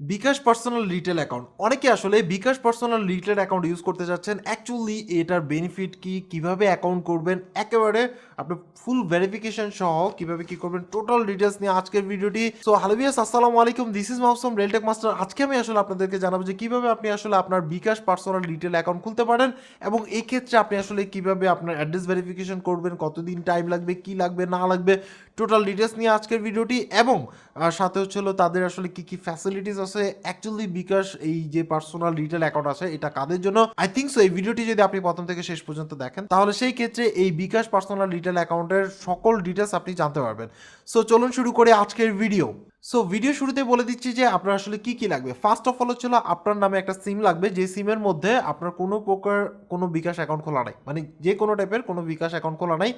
বিকাশ personal retail account. অনেকে আসলে bKash personal retail account use করতে যাচ্ছেন। অ্যাকচুয়ালি এটার বেনিফিট কি? কীভাবে অ্যাকাউন্ট করবেন? একেবারে আপনি ফুল ভেরিফিকেশন সহ কীভাবে কি করবেন? টোটাল ডিটেলস নিয়ে আজকের ভিডিওটি সো হ্যালো ভিয়াস আসসালামু আলাইকুম। This is Mahsum Railtech master আজকে আমি আসলে আপনাদেরকে জানাব যে কীভাবে আপনি আসলে আপনার বিকাশ পার্সোনাল রিটেল অ্যাকাউন্ট খুলতে পারেন এবং এই ক্ষেত্রে আপনি আসলে কীভাবে আপনার অ্যাড্রেস ভেরিফিকেশন করবেন, কতদিন টাইম লাগবে, কি লাগবে, না লাগবে। টোটাল ডিটেলস নিয়ে আজকের ভিডিওটি এবং সাথে হচ্ছে হলো তাদের আসলে কি কি ফ্যাসিলিটিস আছে অ্যাকচুয়ালি বিকাশ এই যে পার্সোনাল রিটেল অ্যাকাউন্ট আছে, এটা কাদের জন্য? আই থিঙ্ক সো এই ভিডিওটি যদি আপনি প্রথম থেকে শেষ পর্যন্ত দেখেন, তাহলে সেই ক্ষেত্রে এই বিকাশ পার্সোনাল রিটেল অ্যাকাউন্টের সকল ডিটেলস আপনি জানতে পারবেন। সো চলুন শুরু করে আজকের ভিডিও সো ভিডিও শুরুতে বলে দিচ্ছি যে আপনার আসলে কি কি লাগবে। ফার্স্ট অফ অল হচ্ছিল আপনার নামে একটা সিম লাগবে, যে সিমের মধ্যে আপনার কোনো প্রকার কোনো বিকাশ অ্যাকাউন্ট খোলা নাই। মানে যে কোনো টাইপের কোনো বিকাশ অ্যাকাউন্ট খোলা নাই।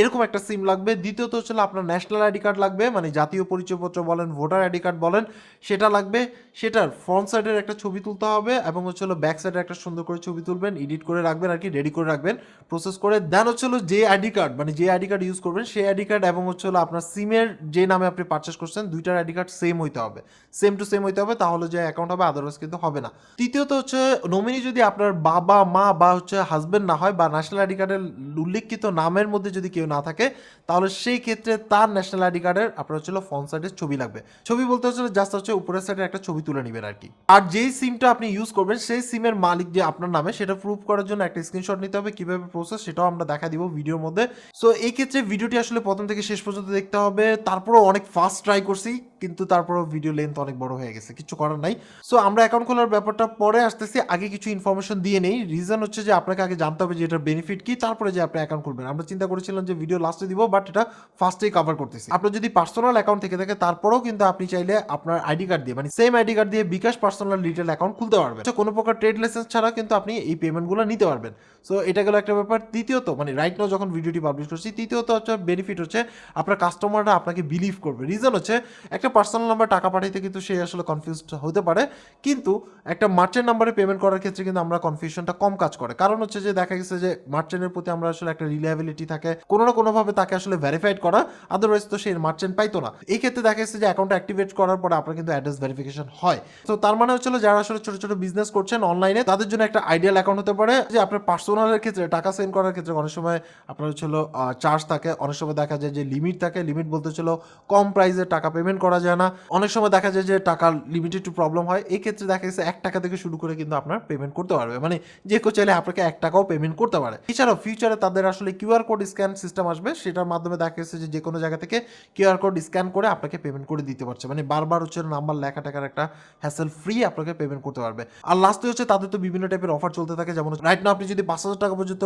এরকম একটা সিম লাগবে। দ্বিতীয়ত হচ্ছে আপনার ন্যাশনাল আইডি কার্ড লাগবে মানে জাতীয় পরিচয়পত্র বলেন ভোটার আইডি কার্ড বলেন, সেটা লাগবে। সেটার ফ্রন্ট সাইডের একটা ছবি তুলতে হবে এবং হচ্ছে হলো ব্যাক সাইডের একটা সুন্দর করে ছবি তুলবেন এডিট করে রাখবেন, আর কি রেডি করে রাখবেন প্রসেস করে। দেন হচ্ছে হলো যে আইডি কার্ড মানে যে আইডি কার্ড ইউজ করবেন, সেই আইডি কার্ড এবং হচ্ছে হলো আপনার সিমের যে নামে আপনি পারচেস করছেন, দুইটার আইডি কার্ড সেম হইতে হবে। সেম টু সেম হইতে হবে, তাহলে যে অ্যাকাউন্ট হবে আদারওয়াইজ কিন্তু হবে না। তৃতীয়ত হচ্ছে নমিনি যদি আপনার বাবা, মা বা হচ্ছে হাজবেন্ড না হয়, বা ন্যাশনাল আইডি কার্ডের উল্লেখিত নামের মধ্যে যদি কেউ না থাকে, তাহলে সেই ক্ষেত্রে তার ন্যাশনাল আইডি কার্ডের আপনার হচ্ছিল ফ্রন্ট সাইডের ছবি লাগবে। ছবি বলতে হচ্ছে জাস্ট হচ্ছে উপরের সাইডে একটা ছবি তুলে নেবেন আর কি। আর যেই সিমটা আপনি ইউজ করবেন, সেই সিমের মালিক যে আপনার নামে, সেটা প্রুভ করার জন্য একটা স্ক্রিনশট নিতে হবে, কীভাবে প্রসেস সেটাও আমরা দেখা দিব ভিডিওর মধ্যে। সো এই ক্ষেত্রে ভিডিওটি আসলে প্রথম থেকে শেষ পর্যন্ত দেখতে হবে, তারপরও অনেক ফাস্ট ট্রাই করছি। কিন্তু তারপরও ভিডিও লেন্থ অনেক বড় হয়ে গেছে, কিছু করার নাই। সো আমরা অ্যাকাউন্ট খোলার ব্যাপারটা পরে আসতেছি, আগে কিছু ইনফরমেশন দিয়ে নেই। রিজন হচ্ছে যে আপনাকে আগে জানতে হবে যে এটার বেনিফিট কি, তারপরে যে আপনি অ্যাকাউন্ট খুলবেন। আমরা চিন্তা করেছিলাম যে ভিডিও লাস্টে দিব বাট এটা ফার্স্টেই কভার করতেছি। আপনার যদি পার্সোনাল অ্যাকাউন্ট থেকে থাকে, তারপরেও কিন্তু আপনি চাইলে আপনার আইডি কার্ড দিয়ে মানে সেম আইডি কার্ড দিয়ে বিকাশ পার্সোনাল রিটেল অ্যাকাউন্ট খুলতে পারবেন। কোনো প্রকার ট্রেড লাইসেন্স ছাড়া কিন্তু আপনি এই পেমেন্টগুলো নিতে পারবেন। সো এটা গেল একটা ব্যাপার। তৃতীয়ত মানে রাইট নাও যখন ভিডিওটি পাবলিশ করছি, তৃতীয়ত হচ্ছে বেনিফিট হচ্ছে আপনার কাস্টমাররা আপনাকে বিলিভ করবে। রিজন হচ্ছে, একটা পার্সোনাল নাম্বার টাকা পাঠাইতে কিন্তু সে আসলে কনফিউজড হতে পারে। কিন্তু একটা মার্চেন্ট নাম্বারে পেমেন্ট করার ক্ষেত্রে কিন্তু আমরা কনফিউশনটা কম কাজ করে। কারণ হচ্ছে যে দেখা গেছে যে মার্চেন্টের প্রতি আমরা আসলে একটা রিলায়েবিলিটি থাকে, কোনো না কোনোভাবে তাকে আসলে ভেরিফাইড করা আদারওয়াইজ তো সেই মার্চেন্ট পাইতো না। এই ক্ষেত্রে দেখা গেছে যে অ্যাকাউন্ট অ্যাক্টিভেট করার পরে আপনার কিন্তু অ্যাড্রেস ভেরিফিকেশন হয়। তো তার মানে হচ্ছে যারা আসলে ছোট ছোট বিজনেস করছেন অনলাইনে তাদের জন্য একটা আইডিয়াল অ্যাকাউন্ট হতে পারে যে আপনার পার্সোনালের ক্ষেত্রে, টাকা সেন্ড করার ক্ষেত্রে অনেক সময় আপনার হচ্ছিল চার্জ থাকে। অনেক সময় দেখা যায় যে লিমিট থাকে। লিমিট বলতে হচ্ছিল কম প্রাইসে টাকা পেমেন্ট করা যায় না। অনেক সময় দেখা যায় যে টাকার লিমিটেড একটু প্রবলেম হয়। এই ক্ষেত্রে দেখা গেছে এক টাকা থেকে শুরু করে কিন্তু আপনার পেমেন্ট করতে পারবে। মানে যে কেউ চাইলে আপনাকে এক টাকাও পেমেন্ট করতে পারে। এছাড়াও ফিউচারে তাদের আসলে কিউআর কোড স্ক্যান সিস্টেম আসবে। সেটার মাধ্যমে দেখা গেছে যে যে কোনো জায়গা থেকে কিউআর কোড স্ক্যান করে আপনাকে পেমেন্ট করে দিতে পারছে। মানে বারবার হচ্ছে নাম্বার লেখা টাকার একটা হ্যাসেল ফ্রি আপনাকে পেমেন্ট করতে পারবে। আর লাস্টে হচ্ছে তাদের তো বিভিন্ন টাইপের অফার চলতে থাকে। যেমন রাইট না আপনি যদি পাঁচ হাজার টাকা পর্যন্ত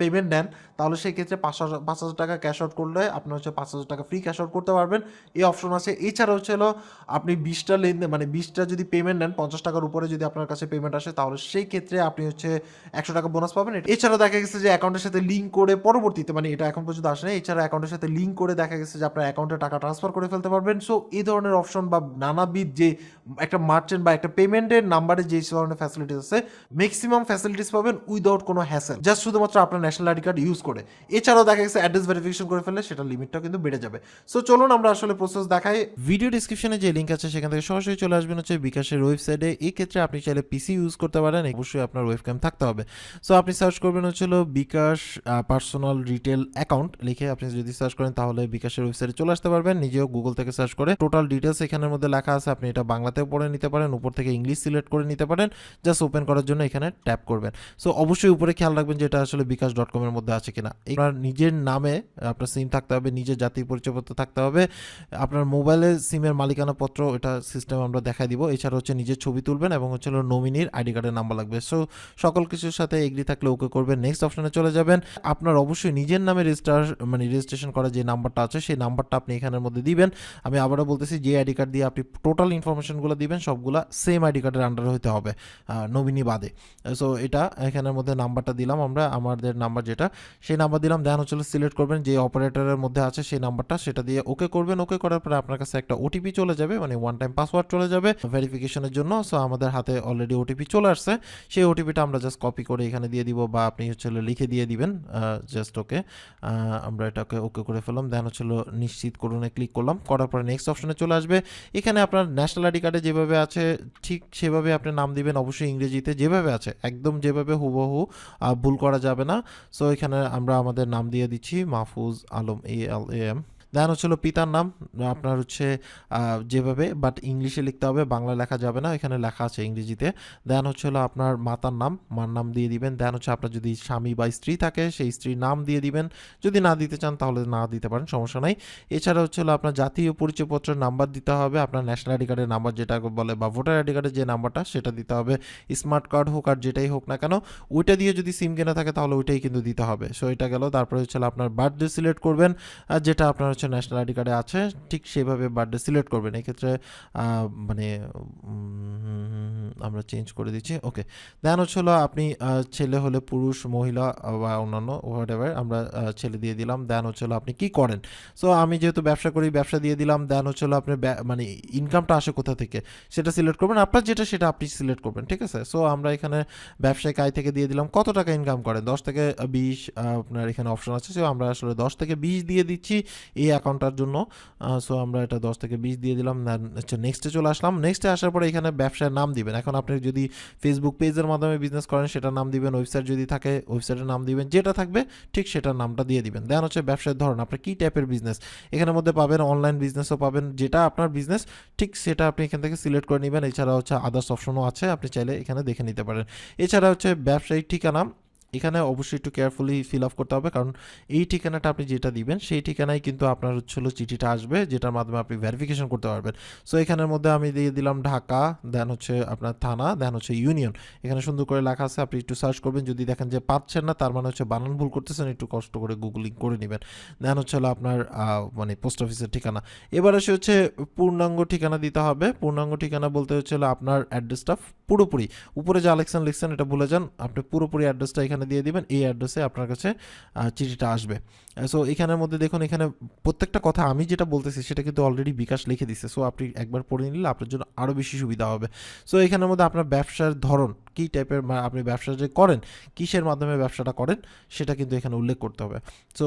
পেমেন্ট নেন, তাহলে সেই ক্ষেত্রে পাঁচ হাজার পাঁচ হাজার টাকা ক্যাশ আউট করলে আপনি হচ্ছে পাঁচ হাজার টাকা ফ্রি ক্যাশ আউট করতে পারবেন। এই অপশন আছে। এছাড়া হচ্ছে হলো আপনি বিশটা লেনদেন মানে বিশটা যদি পেমেন্ট নেন, পঞ্চাশ টাকার উপরে যদি আপনার কাছে পেমেন্ট আসে, তাহলে সেই ক্ষেত্রে আপনি হচ্ছে একশো টাকা বোনাস পাবেন। এছাড়া দেখা গেছে যে অ্যাকাউন্টের সাথে লিঙ্ক করে পরবর্তীতে মানে এটা এখন পর্যন্ত আসে না এছাড়া অ্যাকাউন্টের সাথে লিঙ্ক করে দেখা গেছে যে আপনার অ্যাকাউন্টে টাকা ট্রান্সফার করে ফেলতে পারবেন। সো এই ধরনের অপশন বা নানাবিধ যে একটা মার্চেন্ট বা একটা পেমেন্টের নাম্বারে যে ধরনের ফ্যাসিলিটিস আছে ম্যাক্সিমাম ফ্যাসিলিটিস পাবেন উইদাউট কোনো হ্যাসেল জাস্ট শুধুমাত্র আপনার ন্যাশনাল আইডি কার্ড ইউজ করে। এছাড়াও দেখা গেছে অ্যাড্রেস ভেরিফিকেশন করে ফেললে সেটা লিমিটটাও কিন্তু বেড়ে যাবে। সো চলুন আমরা আসলে প্রসেস দেখাই। ভিডিও ডিসক্রিপশনে যে লিঙ্ক আছে, সেখান থেকে সরাসরি চলে আসবেন হচ্ছে বিকাশের ওয়েবসাইটে এই ক্ষেত্রে আপনি চাইলে পিসি ইউজ করতে পারেন, অবশ্যই আপনার ওয়েবক্যাম থাকতে হবে। সো আপনি সার্চ করবেন হচ্ছিল বিকাশ পার্সোনাল রিটেল অ্যাকাউন্ট লিখে আপনি যদি সার্চ করেন, তাহলে বিকাশের ওয়েবসাইটে চলে আসতে পারবেন। নিজেও গুগল থেকে সার্চ করে টোটাল ডিটেলস এখানের মধ্যে লেখা আছে। আপনি এটা বাংলাতেও পড়ে নিতে পারেন, উপর থেকে ইংলিশ সিলেক্ট করে নিতে পারেন। জাস্ট ওপেন করার জন্য এখানে ট্যাপ করবেন। সো অবশ্যই উপরে খেয়াল রাখবেন যে এটা আসলে বিকাশ ডট কমের মধ্যে আছে কিনা। আপনার নিজের নামে আপনার সিম থাকতে হবে, নিজের জাতীয় পরিচয়পত্র থাকতে হবে। আপনার মোবাইলে সিমের মালিকানা পত্র এটা সিস্টেম আমরা দেখাই দিব। এছাড়া হচ্ছে নিজের ছবি তুলবেন এবং হচ্ছে নমিনির আইডি কার্ডের নাম্বার লাগবে। সো সকল কিছুর সাথে এগ্রি থাকলে ওকে করবেন। নেক্সট অপশনে চলে যাবেন। আপনার অবশ্যই নিজের নামে রেজিস্টার মানে রেজিস্ট্রেশন করা যে নাম্বারটা আছে, সেই নাম্বারটা আপনি এখানের মধ্যে দিবেন। আমি আবারও বলতেছি, যে আইডি কার্ড দিয়ে আপনি টোটাল ইনফরমেশনগুলো দিবেন, সবগুলা সেম আইডি কার্ডের আন্ডারে হতে হবে নমিনি বাদে। সো এটা এখানের মধ্যে নাম্বারটা দিলাম আমরা, আমাদের নাম্বার যেটা, সেই নাম্বার দিলাম। দেন হচ্ছে সিলেক্ট করবেন, যে অপারেটরের মধ্যে আছে, সেই নাম্বারটা সেটা দিয়ে ওকে করবেন। ওকে করার পরে আপনার কাছে একটা ওটিপি চলে যাবে মানে ওয়ান টাইম পাসওয়ার্ড চলে যাবে। ভেরিফিকেশনের জন্য সো আমাদের হাতে অলরেডি ওটিপি চলে আসছে। সেই ওটিপিটা আমরা জাস্ট কপি করে এখানে দিয়ে দিব, বা আপনি হচ্ছে লিখে দিয়ে দিবেন জাস্ট ওকে আমরা এটাকে ওকে করে ফেললাম। দেন হচ্ছে নিশ্চিত করুনে ক্লিক করলাম। করার পরে নেক্সট অপশনে চলে আসবে। এখানে আপনার ন্যাশনাল আইডি কার্ডে যেভাবে আছে, ঠিক সেভাবে আপনি নাম দিবেন, অবশ্যই ইংরেজিতে যেভাবে আছে, একদম যেভাবে হুবহু ভুল করা যাবে না। সো এখানে আমরা আমাদের নাম দিয়ে দিচ্ছি, Mahfuz Alam A L A M then হচ্ছিল পিতার নাম, আপনার হচ্ছে যেভাবে বাট ইংলিশে লিখতে হবে বাংলা লেখা যাবে না, এখানে লেখা আছে ইংরেজিতে। দেন হচ্ছে হলো আপনার মাতার নাম, মার নাম দিয়ে দিবেন। দেন হচ্ছে আপনার যদি স্বামী বা স্ত্রী থাকে, সেই স্ত্রীর নাম দিয়ে দিবেন। যদি না দিতে চান, তাহলে না দিতে পারেন, সমস্যা নাই। এছাড়া হচ্ছে হলো আপনার জাতীয় পরিচয়পত্রের নাম্বার দিতে হবে, আপনার ন্যাশনাল আইডি কার্ডের নাম্বার যেটা বলে, বা ভোটার আইডি কার্ডের যে নাম্বারটা, সেটা দিতে হবে। স্মার্ট কার্ড হোক আর যেটাই হোক না কেন, ওইটা দিয়ে যদি সিম কেনা থাকে, তাহলে ওইটাই কিন্তু দিতে হবে। সো এটা গেল, তারপরে হচ্ছে আপনার বার্থডে সিলেক্ট করবেন আর যেটা আপনার হচ্ছে ন্যাশনাল আইডি কার্ডে আছে ঠিক সেভাবে বার্থডে সিলেক্ট করবেন। এক্ষেত্রে মানে আমরা চেঞ্জ করে দিচ্ছি। ওকে দেন হচ্ছে হলো আপনি ছেলে হলে পুরুষ, মহিলা বা অন্যান্য হোয়াট আমরা ছেলে দিয়ে দিলাম। দেন হচ্ছে হলো আপনি কি করেন? সো আমি যেহেতু ব্যবসা করি, ব্যবসা দিয়ে দিলাম। দেন হচ্ছে হলো আপনি মানে ইনকামটা আসে কোথা থেকে? সেটা সিলেক্ট করবেন। আপনার যেটা সেটা আপনি সিলেক্ট করবেন, ঠিক আছে? সো আমরা এখানে ব্যবসায়িক আয় থেকে দিয়ে দিলাম। কত টাকা ইনকাম করেন দশ থেকে বিশ আপনার এখানে অপশন আছে। সো আমরা আসলে দশ থেকে বিশ দিয়ে দিচ্ছি এই অ্যাকাউন্টটার জন্য। সো আমরা এটা দশ থেকে বিশ দিয়ে দিলাম। আচ্ছা নেক্সটে চলে আসলাম। নেক্সটে আসার পরে এখানে ব্যবসার নাম দিবেন। এখন আপনি যদি ফেসবুক পেজের মাধ্যমে বিজনেস করেন, সেটার নাম দিবেন ওয়েবসাইট যদি থাকে ওয়েবসাইটের নাম দিবেন, যেটা থাকবে, ঠিক সেটার নামটা দিয়ে দিবেন। দেন হচ্ছে ব্যবসার ধরন আপনার কী টাইপের বিজনেস এখানের মধ্যে পাবেন অনলাইন বিজনেসও পাবেন, যেটা আপনার বিজনেস ঠিক সেটা আপনি এখান থেকে সিলেক্ট করে নেবেন। এছাড়া হচ্ছে আদার্স অপশনও আছে, আপনি চাইলে এখানে দেখে নিতে পারেন। এছাড়া হচ্ছে ব্যবসায়িক ঠিকানা এখানে অবশ্যই একটু কেয়ারফুলি ফিল আপ করতে হবে। কারণ এই ঠিকানাটা আপনি যেটা দিবেন, সেই ঠিকানায় কিন্তু আপনার হচ্ছে হলো চিঠিটা আসবে, যেটার মাধ্যমে আপনি ভেরিফিকেশন করতে পারবেন। সো এখানের মধ্যে আমি দিয়ে দিলাম ঢাকা দেন হচ্ছে আপনার থানা দেন হচ্ছে ইউনিয়ন এখানে সুন্দর করে লেখা আছে, আপনি একটু সার্চ করবেন। যদি দেখেন যে পাচ্ছেন না, তার মানে হচ্ছে বানান ভুল করতেছেন, একটু কষ্ট করে গুগলিং করে নেবেন। দেন হচ্ছে হলো আপনার মানে পোস্ট অফিসের ঠিকানা। এবার এসে হচ্ছে পূর্ণাঙ্গ ঠিকানা দিতে হবে। পূর্ণাঙ্গ ঠিকানা বলতে হচ্ছে আপনার অ্যাড্রেসটা পুরোপুরি। উপরে যে আলেকশন লিখছেন, এটা ভুলে যান। আপনি পুরোপুরি অ্যাড্রেসটা এখানে দিয়ে দিবেন, এই অ্যাড্রেসে আপনার কাছে চিঠিটা আসবে। সো এখানের মধ্যে দেখুন, এখানে প্রত্যেকটা কথা আমি যেটা বলতেছি সেটা কিন্তু অলরেডি বিকাশ লিখে দিচ্ছে সো আপনি একবার পড়ে নিলে আপনার জন্য আরও বেশি সুবিধা হবে। সো এখানের মধ্যে আপনার ব্যবসার ধরন, কী টাইপের আপনি ব্যবসা যে করেন, কিসের মাধ্যমে ব্যবসাটা করেন, সেটা কিন্তু এখানে উল্লেখ করতে হবে। সো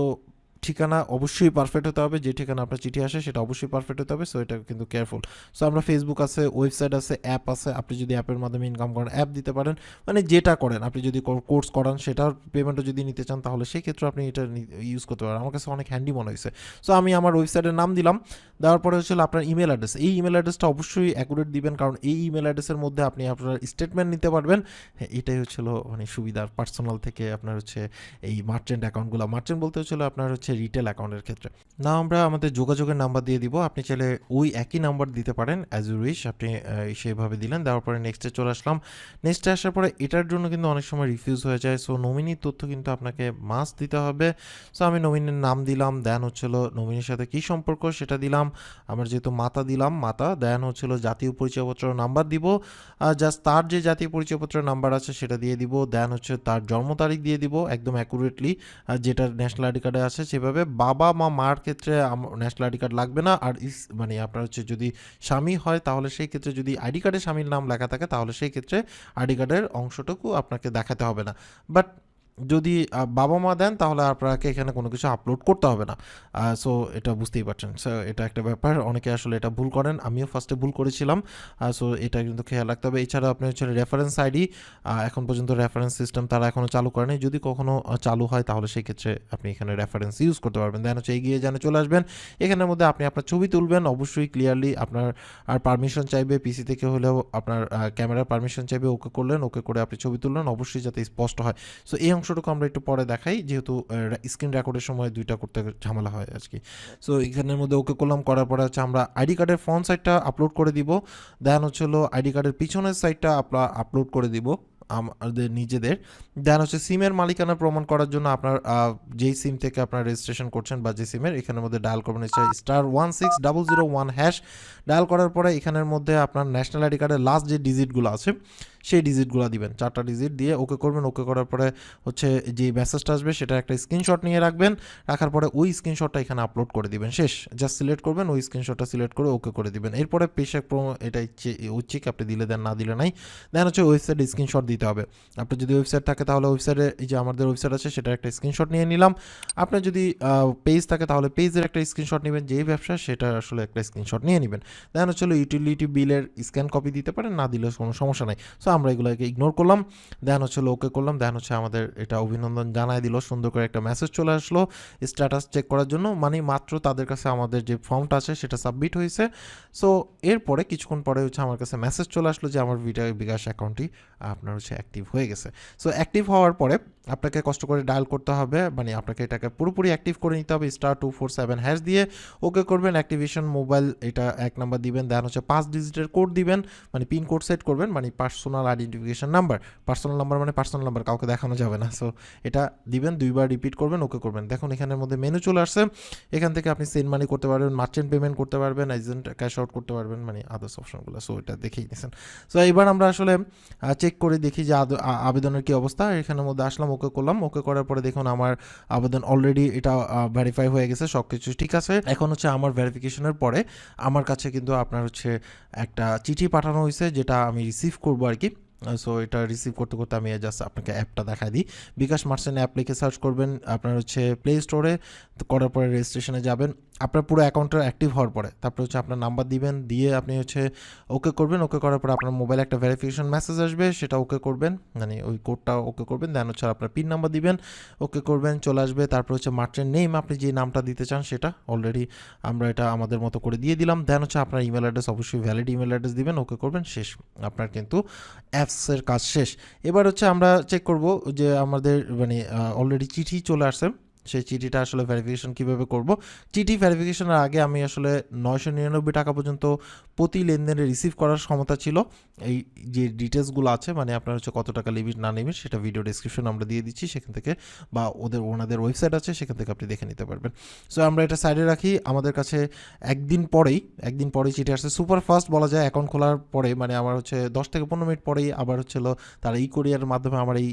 ঠিকানা অবশ্যই পারফেক্ট হতে হবে, যে ঠিকানা আপনার চিঠি আসে সেটা অবশ্যই পারফেক্ট হতে হবে সো এটা কিন্তু কেয়ারফুল সো আমরা ফেসবুক আছে ওয়েবসাইট আছে অ্যাপ আছে, আপনি যদি অ্যাপের মাধ্যমে ইনকাম করেন অ্যাপ দিতে পারেন মানে যেটা করেন, আপনি যদি কোর্স করান, সেটার পেমেন্টও যদি নিতে চান, তাহলে সেই ক্ষেত্রে আপনি এটা ইউজ করতে পারেন। আমার কাছে অনেক হ্যান্ডি মনে হয়েছে। সো আমি আমার ওয়েবসাইটের নাম দিলাম, দেওয়ার পরে হচ্ছে আপনার ইমেল অ্যাড্রেস এই ইমেল অ্যাড্রেসটা অবশ্যই অ্যাকুরেট দিবেন, কারণ এই ইমেল অ্যাড্রেসের মধ্যে আপনি আপনার স্টেটমেন্ট নিতে পারবেন। হ্যাঁ এটাই হচ্ছিল মানে সুবিধার পার্সোনাল থেকে আপনার হচ্ছে এই মার্চেন্ট অ্যাকাউন্টগুলো মার্চেন্ট বলতে হচ্ছিল আপনার হচ্ছে রিটেল অ্যাকাউন্টের ক্ষেত্রে। না আমরা আমাদের যোগাযোগের নাম্বার দিয়ে দিব। আপনি চাইলে ওই একই নাম্বার দিতে পারেন অ্যাজ ইউ উইশ আপনি সেইভাবে দিলেন, দেওয়ার পরে নেক্সটে চলে আসলাম। নেক্সটে আসার পরে এটার জন্য কিন্তু অনেক সময় রিফিউজ হয়ে যায়। সো নমিনির তথ্য কিন্তু আপনাকে মাস দিতে হবে। সো আমি নমিনির নাম দিলাম দেন হচ্ছিল নমিনির সাথে কী সম্পর্ক সেটা দিলাম। আমার যেহেতু মাতা দিলাম, মাতা দেন হচ্ছিল জাতীয় পরিচয়পত্র নাম্বার দিব। জাস্ট তার যে জাতীয় পরিচয়পত্রের নাম্বার আছে সেটা দিয়ে দিব। দেন হচ্ছে তার জন্ম তারিখ দিয়ে দিব, একদম অ্যাকুরেটলি যেটা ন্যাশনাল আইডি কার্ডে আছে সেভাবে বাবা মা মার ক্ষেত্রে ন্যাশনাল আইডি কার্ড লাগবে না, আর ইস মানে আপনার হচ্ছে যদি স্বামী হয়, তাহলে সেই ক্ষেত্রে যদি আইডি কার্ডে স্বামীর নাম লেখা থাকে, তাহলে সেই ক্ষেত্রে আইডি কার্ডের অংশটুকু আপনাকে দেখাতে হবে না। বাট যদি বাবা মা দেন, তাহলে আপনাকে এখানে কোনো কিছু আপলোড করতে হবে না। সো এটা বুঝতেই পারছেন। সো এটা একটা ব্যাপার। অনেকে আসলে এটা ভুল করেন। আমিও ফার্স্টে ভুল করেছিলাম। সো এটা কিন্তু খেয়াল রাখতে হবে। এছাড়া আপনি হচ্ছে রেফারেন্স আইডি এখন পর্যন্ত রেফারেন্স সিস্টেম তারা এখনও চালু করেনি যদি কখনও চালু হয়, তাহলে সেই ক্ষেত্রে আপনি এখানে রেফারেন্স ইউজ করতে পারবেন। দেন হচ্ছে এগিয়ে জানে চলে আসবেন। এখানের মধ্যে আপনি আপনার ছবি তুলবেন। অবশ্যই ক্লিয়ারলি আপনার আর পারমিশন চাইবে। পিসি থেকে হলেও আপনার ক্যামেরার পারমিশন চাইবে। ওকে করলেন, ওকে করে আপনি ছবি তুললেন। অবশ্যই যাতে স্পষ্ট হয়। সো এই অংশটুকু আমরা একটু পরে দেখাই, যেহেতু স্ক্রিন রেকর্ডের সময় দুইটা করতে ঝামেলা হয় আজকে। সো এখানের মধ্যে ওকে করলাম, করার পরে হচ্ছে আমরা আইডি কার্ডের ফ্রন্ট সাইডটা আপলোড করে দিব। দেন হচ্ছে হলো আইডি কার্ডের পিছনের সাইডটা আপলোড করে দিব আমাদের নিজেদের। দেন হচ্ছে সিমের মালিকানা প্রমাণ করার জন্য আপনার যেই সিম থেকে আপনার রেজিস্ট্রেশন করছেন বা যে সিমের এখানের মধ্যে ডায়াল করবেন star one six double zero one hash dial করার পরে এখানের মধ্যে আপনার ন্যাশনাল আইডি কার্ডের লাস্ট যে ডিজিটগুলো আছে সেই ডিজিটগুলো দিবেন। চারটা ডিজিট দিয়ে ওকে করবেন ওকে করার পরে হচ্ছে যে মেসেজটা আসবে সেটা একটা স্ক্রিনশট নিয়ে রাখবেন, রাখার পরে ওই স্ক্রিনশটটা এখানে আপলোড করে দিবেন। শেষ জাস্ট সিলেক্ট করবেন, ওই স্ক্রিনশটটা সিলেক্ট করে ওকে করে দিবেন। এরপরে পেশাক প্রোমো এটা ইচ্ছে উচিত আপনি দিলে দেন, না দিলে নাই দেন হচ্ছে ওয়েবসাইট স্ক্রিনশট দিতে হবে। আপনার যদি ওয়েবসাইট থাকে তাহলে ওয়েবসাইটে এই যে আমাদের ওয়েবসাইট আছে সেটা একটা স্ক্রিনশট নিয়ে নিলাম। আপনার যদি পেজ থাকে তাহলে পেজের একটা স্ক্রিনশট নেবেন, যেই ব্যবসা সেটা আসলে একটা স্ক্রিনশট নিয়ে নেবেন। দেন হচ্ছে ইউটিলিটি বিলের স্ক্যান কপি দিতে পারেন, না দিলে কোনো সমস্যা নাই। সো আমরা এগুলোকে ইগনোর করলাম। দেন হচ্ছে ওকে করলাম। দেন হচ্ছে আমাদের এটা অভিনন্দন জানাই দিল। সুন্দর করে একটা মেসেজ চলে আসলো স্ট্যাটাস চেক করার জন্য। মানে মাত্র তাদের কাছে আমাদের যে ফর্মটা আছে সেটা সাবমিট হয়েছে। সো এরপরে কিছুক্ষণ পরে হচ্ছে আমার কাছে মেসেজ চলে আসলো যে আমার ভিটা বিকাশ অ্যাকাউন্টটি আপনার হচ্ছে অ্যাক্টিভ হয়ে গেছে। সো অ্যাক্টিভ হওয়ার পরে আপনাকে কষ্ট করে ডায়াল করতে হবে। মানে আপনাকে এটাকে পুরোপুরি অ্যাক্টিভ করে নিতে হবে। Star two four seven hash দিয়ে ওকে করবেন। অ্যাক্টিভেশন মোবাইল এটা এক নাম্বার দিবেন। দেন হচ্ছে পাঁচ ডিজিটের কোড দিবেন। মানে পিন কোড সেট করবেন। মানে personal identification number personal number মানে পার্সোনাল নাম্বার কাউকে দেখানো যাবে না। সো এটা দিবেন, দুইবার রিপিট করবেন ওকে করবেন। দেখুন, এখানের মধ্যে মেনু চলে আসছে। এখান থেকে আপনি সেন্ড মানি করতে পারবেন মার্চেন্ট পেমেন্ট করতে পারবেন এজেন্ট ক্যাশ আউট করতে পারবেন মানে আদার্স অপশনগুলো সো এটা দেখেই নিয়েছেন। সো এবার আমরা আসলে চেক করে দেখি যে আবেদনের কি অবস্থা। এখানের মধ্যে আসলাম ওকে করলাম। ওকে করার পরে দেখুন আমার আবেদন অলরেডি এটা ভেরিফাই হয়ে গেছে সব কিছু ঠিক আছে। এখন হচ্ছে আমার ভেরিফিকেশনের পরে আমার কাছে কিন্তু আপনার হচ্ছে একটা চিঠি পাঠানো হয়েছে, যেটা আমি রিসিভ করব আর কি। সো এটা রিসিভ করতে করতে আমি জাস্ট আপনাকে অ্যাপটা দেখাই দিই। বিকাশ মার্চেন্ট অ্যাপ লিখে সার্চ করবেন, আপনার হচ্ছে প্লে স্টোরে করার পরে রেজিস্ট্রেশনে যাবেন। আপনার পুরো অ্যাকাউন্টটা অ্যাক্টিভ হওয়ার পরে তারপরে হচ্ছে আপনার নাম্বার দিবেন, দিয়ে আপনি হচ্ছে ওকে করবেন। ওকে করার পরে আপনার মোবাইলে একটা ভেরিফিকেশন মেসেজ আসবে, সেটা ওকে করবেন। মানে ওই কোডটা ওকে করবেন দেন হচ্ছে আপনার পিন নাম্বার দিবেন ওকে করবেন, চলে আসবে। তারপর হচ্ছে মার্চেন্ট নেম আপনি যে নামটা দিতে চান সেটা অলরেডি আমরা এটা আমাদের মতো করে দিয়ে দিলাম। দেন হচ্ছে আপনার ইমেল অ্যাড্রেস অবশ্যই ভ্যালিড ইমেল অ্যাড্রেস দিবেন ওকে করবেন। শেষ আপনার কিন্তু অ্যাপসের কাজ শেষ। এবার হচ্ছে আমরা চেক করব যে আমাদের মানে অলরেডি চিঠি চলে আসছে। সেই চিঠিটা আসলে ভেরিফিকেশন কীভাবে করব? চিঠি ভেরিফিকেশনের আগে আমি আসলে নয়শো নিরানব্বই টাকা পর্যন্ত প্রতি লেনদেনে রিসিভ করার ক্ষমতা ছিল। এই যে ডিটেলসগুলো আছে মানে আপনার হচ্ছে কত টাকা লিমিট না লিমিট সেটা ভিডিও ডিসক্রিপশন আমরা দিয়ে দিচ্ছি। সেখান থেকে বা ওদের ওনাদের ওয়েবসাইট আছে, সেখান থেকে আপনি দেখে নিতে পারবেন। সো আমরা এটা সাইডে রাখি। আমাদের কাছে একদিন পরেই একদিন পরেই চিঠি আসছে। সুপার ফাস্ট বলা যায় অ্যাকাউন্ট খোলার পরে মানে আমার হচ্ছে দশ থেকে পনেরো মিনিট পরেই আবার হচ্ছিল তারা ই কোরিয়ারের মাধ্যমে আমার এই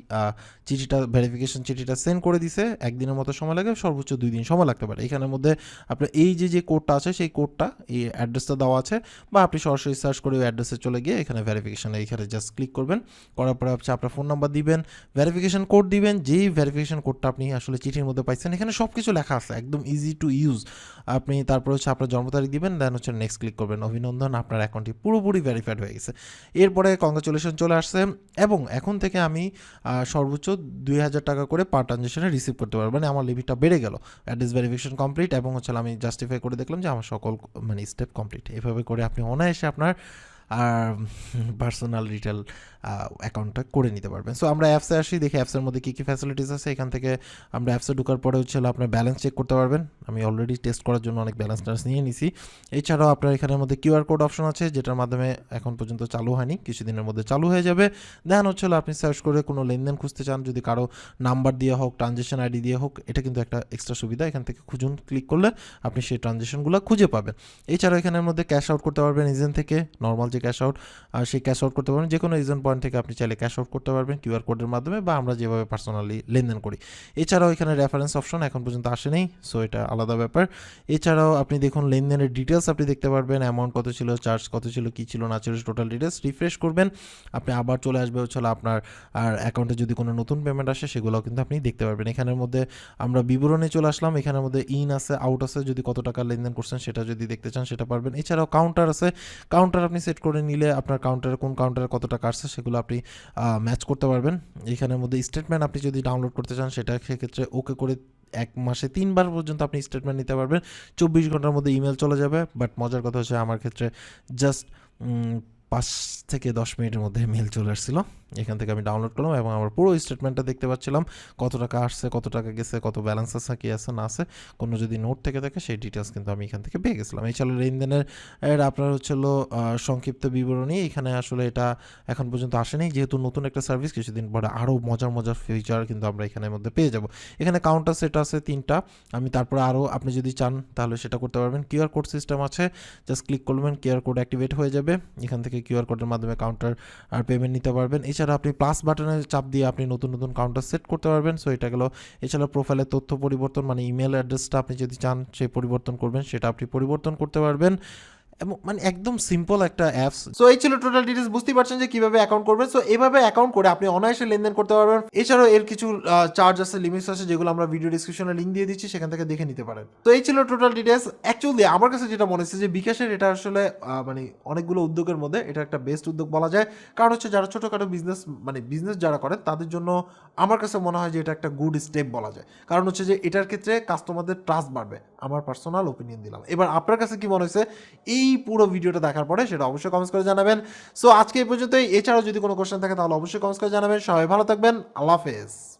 চিঠিটা ভেরিফিকেশন চিঠিটা সেন্ড করে দিছে। একদিনের মতো সময় লাগে, সর্বোচ্চ দুই দিন সময় লাগতে পারে। এখানের মধ্যে আপনার এই যে যে কোডটা আছে, সেই কোডটা এই অ্যাড্রেসটা দেওয়া আছে বা আপনি সরাসরি সার্চ করে ওই অ্যাড্রেসে চলে গিয়ে এখানে ভেরিফিকেশন এখানে জাস্ট ক্লিক করবেন। করার পরে হচ্ছে আপনার ফোন নাম্বার দিবেন ভেরিফিকেশন কোড দিবেন, যেই ভেরিফিকেশন কোডটা আপনি আসলে চিঠির মধ্যে পাইছেন, এখানে সব কিছু লেখা আছে, একদম ইজি টু ইউজ আপনি তারপর হচ্ছে আপনার জন্ম তারিখ দিবেন দেন হচ্ছে নেক্সট ক্লিক করবেন। অভিনন্দন, আপনার অ্যাকাউন্টটি পুরোপুরি ভেরিফাইড হয়ে গেছে। এরপরে কংগ্রাচুলেশন চলে আসছে এবং এখন থেকে আমি সর্বোচ্চ দুই হাজার টাকা করে পার ট্রানজেকশনে রিসিভ করতে পারব। মানে আমার লিমিটটা বেড়ে গেল। অ্যাড্রেস ভেরিফিকেশন কমপ্লিট এবং হচ্ছে আমি জাস্টিফাই করে দেখলাম যে আমার সকল মানে স্টেপ কমপ্লিট এভাবে করে আপনি অনায়াসে আপনার পার্সোনাল রিটেল অ্যাকাউন্টটা করে নিতে পারবেন। সো আমরা অ্যাপসে আসি, দেখি অ্যাপসের মধ্যে কী কী ফ্যাসিলিটিস আছে। এখান থেকে আমরা অ্যাপসে ঢোকার পরে হচ্ছে আপনার ব্যালেন্স চেক করতে পারবেন। আমি অলরেডি টেস্ট করার জন্য অনেক ব্যালেন্স ট্যালেন্স নিয়ে নিছি। এছাড়াও আপনার এখানের মধ্যে কিউআর কোড অপশন আছে, যেটার মাধ্যমে এখন পর্যন্ত চালু হয়নি, কিছুদিনের মধ্যে চালু হয়ে যাবে। দেন হচ্ছে আপনি সার্চ করে কোনো লেনদেন খুঁজতে চান, যদি কারও নাম্বার দিয়ে হোক ট্রানজেকশন আইডি দিয়ে হোক, এটা কিন্তু একটা এক্সট্রা সুবিধা। এখান থেকে খুঁজুন ক্লিক করলে আপনি সেই ট্রানজেকশনগুলো খুঁজে পাবেন। এছাড়াও এখানের মধ্যে ক্যাশ আউট করতে পারবেন, এজেন্ট থেকে। নর্মাল যে ক্যাশ আউট। আর সেই ক্যাশ আউট করতে পারবেন যে কোনো এজেন্ট পয়েন্ট থেকে আপনি চাইলে ক্যাশ আউট করতে পারবেন কিউআর কোডের মাধ্যমে বা আমরা যেভাবে পার্সোনালি লেনদেন করি। এছাড়াও এখানে রেফারেন্স অপশন এখন পর্যন্ত আসেনি সো এটা আলাদা ব্যাপার। এছাড়াও আপনি দেখুন লেনদেনের ডিটেলস আপনি দেখতে পারবেন অ্যামাউন্ট কত ছিল চার্জ কত ছিল, কী ছিল, না ছিল টোটাল ডিটেলস রিফ্রেশ করবেন। আপনি আবার চলে আসবে হচ্ছে আপনার, আর অ্যাকাউন্টে যদি কোনো নতুন পেমেন্ট আসে সেগুলোও কিন্তু আপনি দেখতে পারবেন। এখানের মধ্যে আমরা বিবরণে চলে আসলাম, এখানের মধ্যে ইন আছে আউট আছে, যদি কত টাকা লেনদেন করছেন সেটা যদি দেখতে চান সেটা পারবেন। এছাড়াও কাউন্টার আছে কাউন্টার আপনি সেট করে নিলে আপনার কাউন্টারে কোন কাউন্টারে কত টাকা আসছে সেগুলো আপনি ম্যাচ করতে পারবেন। এখানের মধ্যে স্টেটমেন্ট আপনি যদি ডাউনলোড করতে চান সেটা সেক্ষেত্রে ওকে করে এক মাসে তিনবার পর্যন্ত আপনি স্টেটমেন্ট নিতে পারবেন। চব্বিশ ঘণ্টার মধ্যে ইমেল চলে যাবে বাট মজার কথা হচ্ছে আমার ক্ষেত্রে জাস্ট পাঁচ থেকে দশ মিনিটের মধ্যে মেল চলে আসছিল। এখান থেকে আমি ডাউনলোড করলাম এবং আমার পুরো স্টেটমেন্টটা দেখতে পাচ্ছিলাম। কত টাকা আসছে, কত টাকা গেছে, কত ব্যালেন্স আছে, কি আছে, না আছে। কোনো যদি নোট থেকে থাকে সেই ডিটেলস কিন্তু আমি এখান থেকে পেয়ে গেছিলাম। এই এছাড়া লেনদেনের আপনার হচ্ছে সংক্ষিপ্ত বিবরণী। এখানে আসলে এটা এখন পর্যন্ত আসেনি। যেহেতু নতুন একটা সার্ভিস কিছুদিন পরে আরও মজার মজার ফিচার কিন্তু আমরা এখানের মধ্যে পেয়ে যাব। এখানে কাউন্টার সেট আছে তিনটা। আমি তারপরে আরও আপনি যদি চান, তাহলে সেটা করতে পারবেন। কিউআর কোড সিস্টেম আছে। জাস্ট ক্লিক করবেন। কিউআর কোড অ্যাক্টিভেট হয়ে যাবে। এখান থেকে কিউআর কোডের মাধ্যমে কাউন্টার আর পেমেন্ট নিতে পারবেন। এছাড়া আপনি প্লাস বাটনে চাপ দিয়ে আপনি নতুন নতুন কাউন্টার সেট করতে পারবেন। সো এটা গেলো। এছাড়া প্রোফাইলের তথ্য পরিবর্তন মানে ইমেল অ্যাড্রেসটা আপনি যদি চান, সে পরিবর্তন করবেন, সেটা আপনি পরিবর্তন করতে পারবেন। এবং মানে একদম সিম্পল একটা অ্যাপস সো এই ছিল টোটাল ডিটেলস বুঝতেই পারছেন যে কীভাবে অ্যাকাউন্ট করবেন। সো এভাবে অ্যাকাউন্ট করে আপনি অনায়াসে লেনদেন করতে পারবেন। এছাড়াও এর কিছু চার্জ আছে লিমিটস আছে, যেগুলো আমরা ভিডিও ডিসক্রিপশনে লিঙ্ক দিয়ে দিচ্ছি, সেখান থেকে দেখে নিতে পারেন। তো এই ছিল টোটাল ডিটেলস অ্যাকচুয়ালি আমার কাছে যেটা মনে হচ্ছে যে বিকাশের এটা আসলে মানে অনেকগুলো উদ্যোগের মধ্যে এটা একটা বেস্ট উদ্যোগ বলা যায়। কারণ হচ্ছে যারা ছোটোখাটো বিজনেস মানে বিজনেস যারা করেন, তাদের জন্য আমার কাছে মনে হয় যে এটা একটা গুড স্টেপ বলা যায়। কারণ হচ্ছে যে এটার ক্ষেত্রে কাস্টমারদের ট্রাস্ট বাড়বে। আমার পার্সোনাল ওপিনিয়ন দিলাম। এবার আপনার কাছে কি মনে হয়েছে এই পুরো ভিডিওটা দেখার পরে সেটা অবশ্যই কমেন্টস করে জানাবেন। সো আজকে এই পর্যন্তই। এছাড়াও যদি কোনো কোশ্চেন থাকে, তাহলে অবশ্যই কমেন্টস করে জানাবেন। সবাই ভালো থাকবেন। আল্লাহ হাফেজ।